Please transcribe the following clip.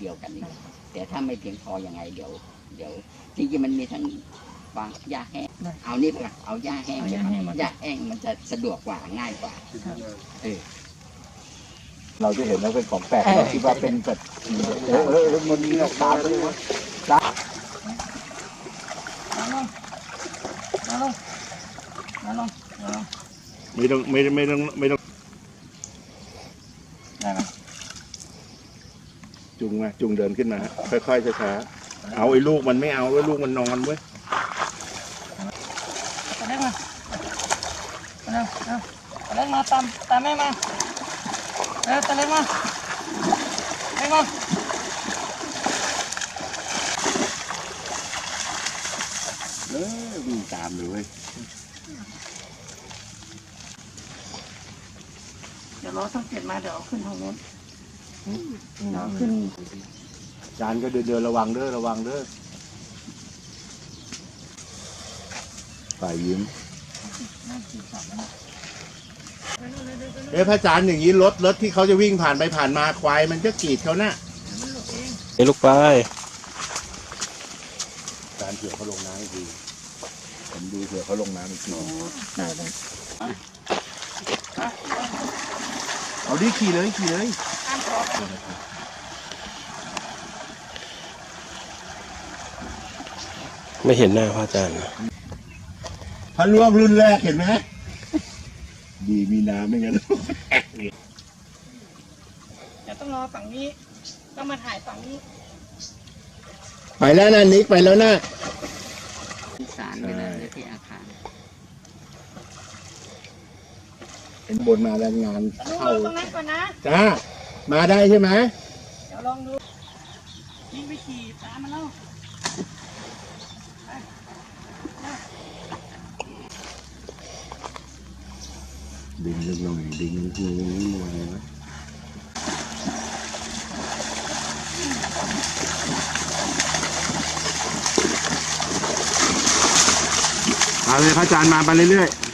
เดียวกันนี่แต่ถ้าไม่เพียงพอยังไงเดี๋ยว เดี๋ยวจริงๆมันมีทั้งฟางหญ้าแห้งได้เอานี่ไปละเอาหญ้าแห้งเอาไปหญ้าละแห้งมาหญ้าแห้งมันจะสะดวกกว่าง่ายกว่าเออเราจะเห็นว่าเป็นของแปลกเราคิดว่าเป็นแบบเออเออเออมันมีราคาด้วยวะมาลงมาลงมาลงมาลงไม่ต้องไม่ไม่ต้องไม่ต้องได้ไหม จุงมาจุงเดินขึ้นมา ค่อยๆช้าๆเอาไอ้ลูกมันไม่เอาไอ้ลูกมันนอนเว้ยตะเล็กมาตะเล็กเอาตะเล็กมาตามตามแม่มาเออตะเล็กมาเล็กมาเออวิ่งตามเลยเว้ยเดี๋ยวรอสังเกตมาเดี๋ยวเอาขึ้นทางโน้น เดี๋ยวเอาขึ้นจานก็เดินเดินระวังเด้อระวังเด้อฝ่ายยิ้มเอ้ยพระอาจารย์อย่างนี้รถรถที่เขาจะวิ่งผ่านไปผ่านมาควายมันจะกรีดเขาน่ะไอ้ลูกปลายจานเผื่อเขาลงน้ำอีกทีผมดูเผื่อเขาลงน้ำอีกทีได้ได้เอาดิขี่เลยขี่เลย ไม่เห็นหน้าพระอาจารย์นะพระร่วงรุ่นแรกเห็นไหมดีมีน้ำไม่งั้นเดี๋ยวต้องรอฝั่งนี้ต้องมาถ่ายฝั่งนี้ ไปแล้วนะนิกไปแล้วนะสารไปเลยที่อาคารเป็นบนมาแรงงานลุงเข้ารอตรงนั้นก่อนนะจ้า มาได้ใช่ไหมเดี๋ยวลองดูยิ่งไปขี่ตามมันแล้วดึงนิดหน่อยดึงนิดหน่อยนะมาเลยพระอาจารย์มาไปเรื่อยๆ